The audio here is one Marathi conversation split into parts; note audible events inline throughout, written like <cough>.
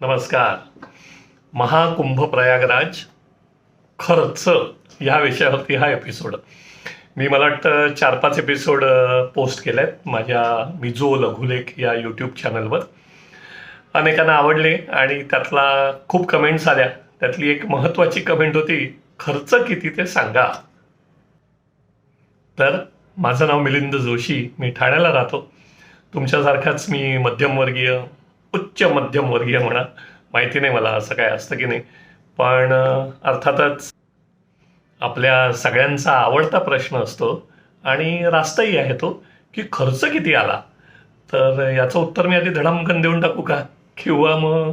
नमस्कार. महाकुंभ प्रयागराज खर्च या विषयावरती हा एपिसोड मी मला वाटतं चार पाच एपिसोड पोस्ट केले आहेत माझ्या मिजो लघुलेख या यूट्यूब चॅनलवर अनेकांना आवडले आणि त्यातला खूप कमेंट्स आल्या. त्यातली एक महत्त्वाची कमेंट होती खर्च किती ते सांगा. तर माझं नाव मिलिंद जोशी मी ठाण्याला राहतो. तुमच्यासारखाच मी मध्यमवर्गीय उच्च मध्यमवर्गीय म्हणा. माहिती नाही मला असं काय असतं की नाही. पण अर्थातच आपल्या सगळ्यांचा आवडता प्रश्न असतो आणि रास्ताही आहे तो की खर्च किती आला? तर याचं उत्तर मी आधी धडामकन देऊन टाकू का? किंवा मग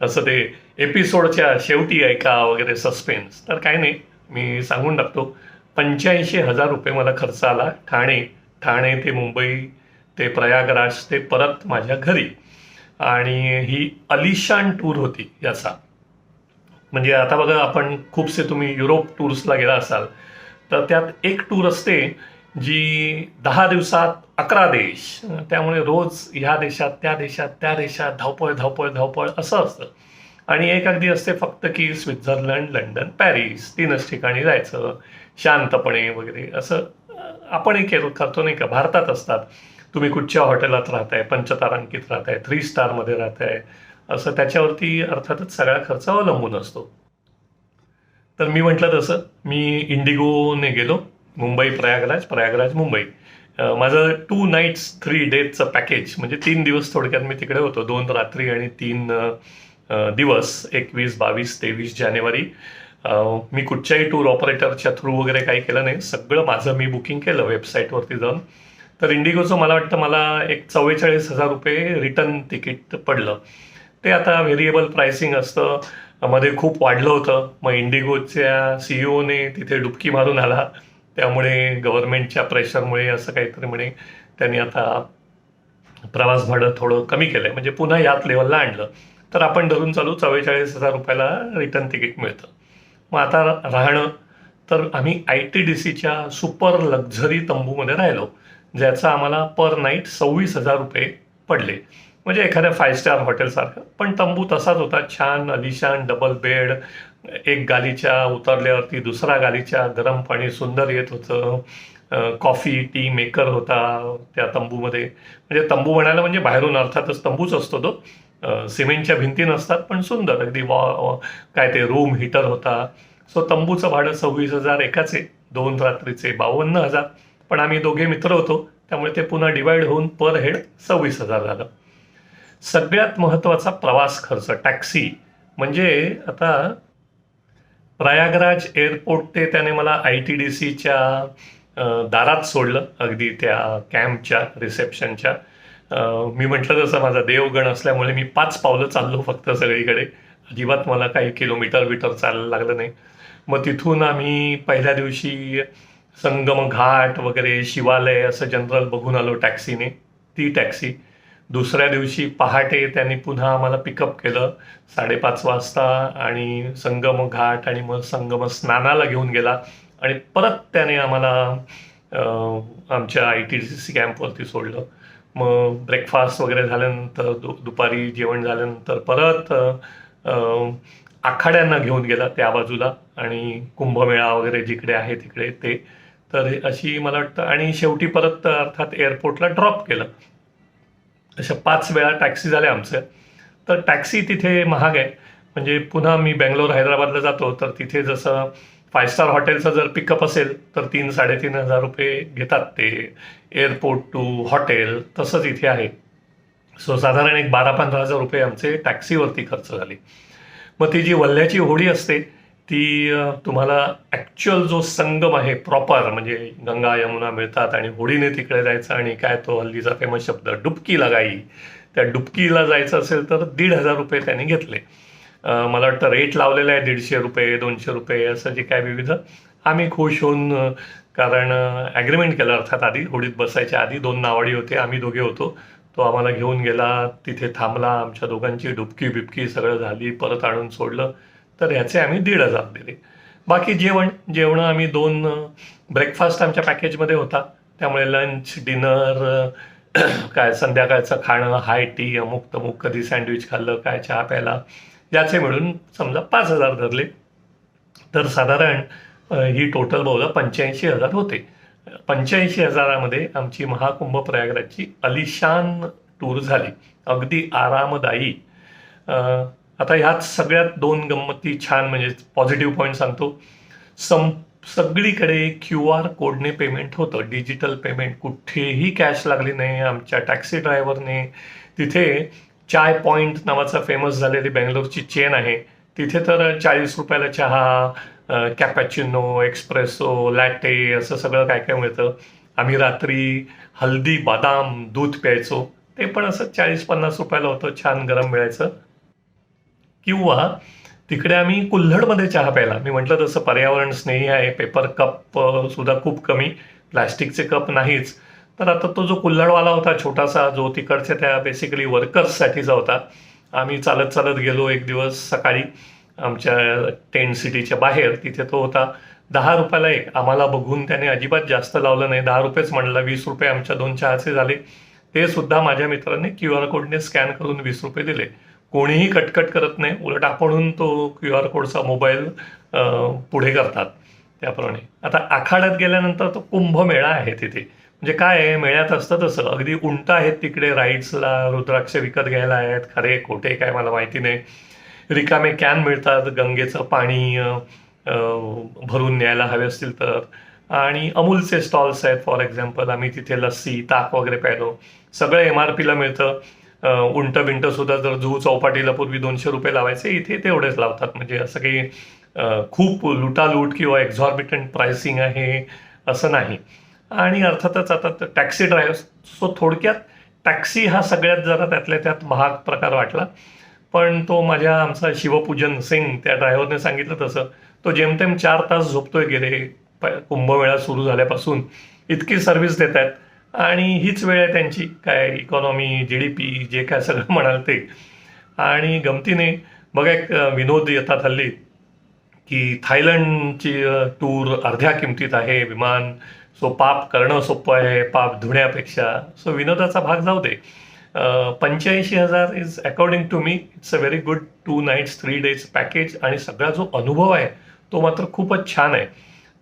असं ते एपिसोडच्या शेवटी ऐका वगैरे सस्पेन्स. तर काय नाही मी सांगून टाकतो. पंच्याऐंशी हजार रुपये मला खर्च आला ठाणे. ठाणे ते मुंबई ते प्रयागराज ते परत माझ्या घरी. आणि ही अलिशान टूर होती याचा. म्हणजे आता बघा आपण खूपसे तुम्ही युरोप टूर्सला गेला असाल तर त्यात एक टूर असते जी दहा दिवसात अकरा देश. त्यामुळे रोज ह्या देशात त्या देशात त्या देशात धावपळ धावपळ धावपळ असं असतं. आणि एक अगदी असते फक्त की स्वित्झर्लंड लंडन पॅरिस तीनच ठिकाणी जायचं शांतपणे वगैरे असं आपणही केलं करतो नाही का भारतात असतात. तुम्ही कुठच्या हॉटेलात राहताय पंचतारांकित राहताय थ्री स्टारमध्ये राहताय असं त्याच्यावरती अर्थातच सगळा खर्च अवलंबून असतो. तर मी म्हटलं तसं मी इंडिगोने गेलो मुंबई प्रयागराज प्रयागराज मुंबई. माझं टू नाईट्स थ्री डेजचं पॅकेज म्हणजे तीन दिवस थोडक्यात मी तिकडे होतो दोन रात्री आणि तीन दिवस एकवीस बावीस तेवीस जानेवारी. मी कुठच्याही टूर ऑपरेटरच्या थ्रू वगैरे काही केलं नाही सगळं माझं मी बुकिंग केलं वेबसाईटवरती जाऊन. तर इंडिगोचं मला वाटतं मला एक चव्वेचाळीस हजार रुपये रिटर्न तिकीट पडलं. ते आता व्हेरिएबल प्राइसिंग असतं. मध्ये खूप वाढलं होतं. मग इंडिगोच्या सीईओने तिथे डुबकी मारून आला. त्यामुळे गव्हर्नमेंटच्या प्रेशरमुळे असं काहीतरी म्हणे त्यांनी आता प्रवास भाडं थोडं कमी केलं आहे म्हणजे पुन्हा याच लेवलला आणलं. तर आपण धरून चालू चव्वेचाळीस हजार रुपयाला रिटर्न तिकीट मिळतं. मग आता राहणं. तर आम्ही आय टी डी सीच्या सुपर लक्झरी तंबूमध्ये राहिलो. ज्याचा आम्हाला पर नाईट सव्वीस हजार रुपये पडले. म्हणजे एखाद्या फाय स्टार हॉटेलसारखं पण तंबू तसाच होता. छान अलिशान डबल बेड एक गालीच्या उतरल्यावरती दुसरा गालीच्या गरम पाणी सुंदर येत होतं. कॉफी टी मेकर होता त्या तंबूमध्ये. म्हणजे तंबू म्हणायला म्हणजे बाहेरून अर्थातच तंबूच असतो तो. सिमेंटच्या भिंती नसतात पण सुंदर. अगदी वॉ काय ते रूम हिटर होता. सो तंबूचं भाडं सव्वीस हजार एकाचे दोन रात्रीचे बावन्न हजार. पण आम्ही दोघे मित्र होतो त्यामुळे ते पुन्हा डिवाईड होऊन पर हेड सव्वीस हजार झालं. सगळ्यात महत्त्वाचा प्रवास खर्च टॅक्सी. म्हणजे आता प्रयागराज एअरपोर्ट ते त्याने मला आय टी डी सीच्या दारात सोडलं अगदी त्या कॅम्पच्या रिसेप्शनच्या मी म्हटलं तसं माझा देवगण असल्यामुळे मी पाच पावलं चाललो फक्त सगळीकडे. अजिबात मला काही किलोमीटर बिटर चालायला लागलं नाही. मग तिथून आम्ही पहिल्या दिवशी संगम घाट वगैरे शिवालय असं जनरल बघून आलो टॅक्सीने ती टॅक्सी दुसऱ्या दिवशी पहाटे त्यांनी पुन्हा आम्हाला पिकअप केलं. साडेपाच वाजता आणि संगम घाट आणि मग संगम स्नानाला घेऊन गेला. आणि परत त्याने आम्हाला आमच्या आय टी सी सी कॅम्पवरती सोडलं. मग ब्रेकफास्ट वगैरे झाल्यानंतर दु दुपारी जेवण झाल्यानंतर परत आखाड्यांना घेऊन गेला त्या बाजूला. आणि कुंभमेळा वगैरे जिकडे आहे तिकडे ते. तर अशी मला वाटतं आणि शेवटी परत अर्थात एअरपोर्टला ड्रॉप केलं. अशा पाच वेळा टॅक्सी झाल्या आमच्या तर टॅक्सी तिथे महाग आहे. म्हणजे पुन्हा मी बेंगलोर हैदराबादला जातो तर तिथे जसं फाय स्टार हॉटेलचं जर पिकअप असेल तर तीन साडेतीन हजार रुपये घेतात ते. एअरपोर्ट टू हॉटेल तसंच इथे आहे. सो साधारण एक बारा पंधरा हजार रुपये आमचे टॅक्सीवरती खर्च झाले. मग ती जी वल्ह्याची होडी असते ती तुम्हाला ॲक्च्युअल जो संगम आहे प्रॉपर म्हणजे गंगा यमुना मिळतात आणि होडीने तिकडे जायचं आणि काय तो हल्लीचा फेमस शब्द डुबकी लगाई. त्या डुबकीला जायचं असेल तर दीड हजार रुपये त्यांनी घेतले. मला वाटतं रेट लावलेला आहे दीडशे रुपये दोनशे रुपये असं जे काय विविध. आम्ही खुश होऊन कारण ॲग्रीमेंट केलं अर्थात आधी होडीत बसायच्या आधी दोन नावाडी होते आम्ही दोघे होतो. तो आम्हाला घेऊन गेला तिथे थांबला आमच्या दोघांची डुबकी बिबकी सगळं झाली परत आणून सोडलं. तर ह्याचे आम्ही दीड हजार दिले. बाकी जेवण जेवणं आम्ही दोन ब्रेकफास्ट आमच्या पॅकेजमध्ये होता. त्यामुळे लंच डिनर <clears throat> काय संध्याकाळचं खाणं हाय टी अमुक तमुक कधी सँडविच खाल्लं काय चहा प्यायला याचे मिळून समजा पाच हजार धरले. तर साधारण ही टोटल बहुधा पंच्याऐंशी हजार होते. पंच्याऐंशी हजारामध्ये आमची महाकुंभ प्रयागराजची अलिशान टूर झाली. अगदी आरामदायी. आता ह्यात सगळ्यात दोन गंमती छान म्हणजे पॉझिटिव्ह पॉईंट सांगतो. सं सगळीकडे क्यू आर कोडने पेमेंट होतं. डिजिटल पेमेंट कुठेही कॅश लागली नाही. आमच्या टॅक्सी ड्रायव्हरने तिथे चाय पॉईंट नावाचा फेमस झालेली बेंगलोरची चेन आहे. तिथे तर चाळीस रुपयाला चहा कॅपॅचिनो एक्सप्रेसो लॅटे असं सगळं काय काय मिळतं. आम्ही रात्री हल्दी बदाम दूध प्यायचो. ते पण असं चाळीस पन्नास रुपयाला होतं. छान गरम मिळायचं. किंवा तिकडे आम्ही कुल्हडमध्ये चहा प्यायला. मी म्हटलं तसं पर्यावरण स्नेही आहे पेपर कप सुद्धा खूप कमी. प्लॅस्टिकचे कप नाहीच. तर आता तो जो कुल्हडवाला होता छोटासा जो तिकडच्या त्या बेसिकली वर्कर्ससाठीचा होता आम्ही चालत चालत गेलो एक दिवस सकाळी. आमच्या टेंट सिटीच्या बाहेर तिथे तो होता. दहा रुपयाला एक. आम्हाला बघून त्याने अजिबात जास्त लावलं नाही. दहा रुपयेच म्हणलं वीस रुपये आमच्या दोन चहाचे झाले. ते सुद्धा माझ्या मित्राने क्यू आर कोडने स्कॅन करून वीस रुपये दिले. कोणीही कटकट करत नाही. उलट आपणहून तो क्यू आर कोडचा मोबाईल पुढे करतात. त्याप्रमाणे. आता आखाड्यात गेल्यानंतर तो कुंभमेळा आहे तिथे. म्हणजे काय आहे? मेळ्यात असतं तसं. अगदी उंट आहेत तिकडे राईड्सला रुद्राक्ष विकत घ्यायला आहेत. खरे खोटे काय मला माहिती नाही. रिकामे कॅन मिळतात गंगेचं पाणी भरून न्यायला हवे असतील तर. आणि अमूलचे स्टॉल्स आहेत फॉर एक्झाम्पल. आम्ही तिथे लस्सी ताक वगैरे प्यायलो. सगळं एम आर पीला मिळतं. उंट बिंट सुद्धा जर जुहू चौपाटीला पूर्वी दोनशे रुपये लावायचे इथे तेवढेच लावतात. म्हणजे असं काही खूप लुटालूट किंवा एक्झॉर्बिटंट प्राइसिंग आहे असं नाही. आणि अर्थातच आता टॅक्सी ड्रायव्हर्स सो थोडक्यात टॅक्सी हा सगळ्यात जरा त्यातल्या त्यात महाग प्रकार वाटला. पण तो माझ्या आमचा शिवपूजन सिंग त्या ड्रायव्हरने सांगितलं तसं. तो जेमतेम चार तास झोपतोय गेले प- कुंभमेळा सुरू झाल्यापासून. इतकी सर्व्हिस देत आहेत आणि हीच वेळ आहे त्यांची. काय इकॉनॉमी जी डी पी जे काय सगळं म्हणाल ते. आणि गमतीने बघा एक विनोद येतात हल्ली की थायलंडची टूर अर्ध्या किमतीत आहे विमान. सो पाप करणं सोपं आहे पाप धुण्यापेक्षा. सो विनोदाचा भाग जाऊ दे. पंच्याऐंशी हजार is according to me it's a very good two nights three days package आणि सगळा जो अनुभव आहे तो मात्र खूपच छान आहे.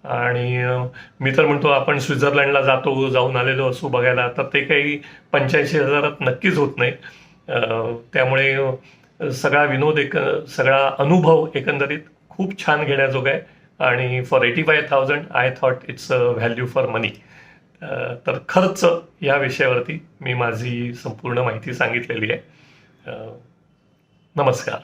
आणि मी तर म्हणतो आपण स्वित्झर्लंडला जातो जाऊन आलेलो असू बघायला तर ते काही पंच्याऐंशी हजारात नक्कीच होत नाही. त्यामुळे सगळा विनोद एक सगळा अनुभव एकंदरीत खूप छान घेण्याजोगा आहे. आणि for eighty five thousand I thought it's a value for money तर खर्च या विषयावरती मी माझी संपूर्ण माहिती सांगितलेली आहे. नमस्कार.